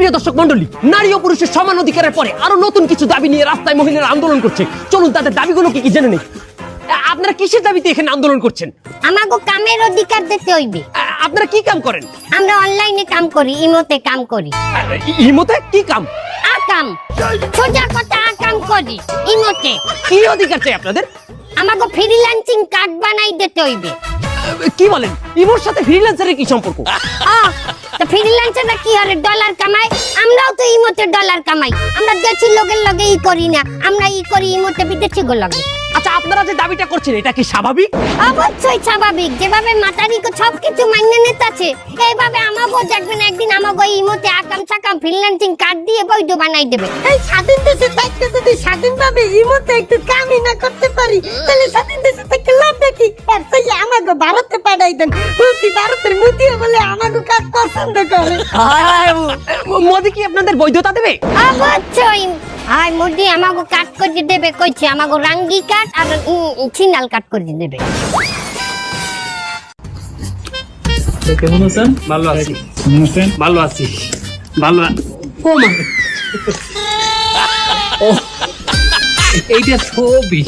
সুপ্রিয় দর্শক মন্ডলী নারী ও পুরুষের সমান অধিকারের পরে আরও নতুন কিছু দাবি নিয়ে রাস্তায় মহিলারা আন্দোলন করছে। চলুন তাদের দাবিগুলো কি কি জেনে নেই? আপনারা কিসের দাবিতে এখানে আন্দোলন করছেন? আমাকে কামের অধিকার দিতে হইবে। আপনারা কি কাম করেন? আমরা অনলাইনে কাম করি ইমোতে কাম করি। ইমতে কি কাম? আকাম সোজা কথা আকাম করি ইমোতে। কি অধিকার চাই আপনাদের? আমাকে ফ্রিল্যান্সিং কার্ড বানাই দিতে হইবে। কি বলেন? ইমোর সাথে ফ্রিল্যান্সারের কি সম্পর্ক? আহ, ফ্রিল্যান্সাররা কি ডলার কামায়? আমরাও তো ইমোতে ডলার কামাই। আমরা দেশি লোকের লগে ই করি না। আমরা ই করি ইমোতে বিদেশি গো লগে। আচ্ছা আপনারা যে দাবিটা করছেন এটা কি স্বাভাবিক? অবশ্যই স্বাভাবিক। যেভাবে মাতারিকে সবকিছু মান্য নিতেছে এইভাবে আমাকেও দেখবেন একদিন আমাকে ইমোতে আকাম সাকাম ফ্রিল্যান্সিং কার্ড দিয়ে বৈধ বানাই দেবে। এই স্বাধীন দেশে থাকতে যদি স্বাধীনভাবে ইমোতে একটু কামই না করতে পারি তাহলে স্বাধীন দেশে থাকতে লাভ দেখি আর তাই আমাকে ভারতে পাঠাই দেন। ভারতের মোদিও বলে আমাকে মোদি কি আপনাদের বৈধতা দেবে? অবশ্যই। আর মোদি আমাকে কাট করে দেবে কইছে আমাকে রাঙ্গি কাট আর সিনাল কাট করে দেবে। কেমন আছেন? ভালো আছি। কেমন আছেন? ভালো আছি। ভালো ও মা। এইটা ছবি।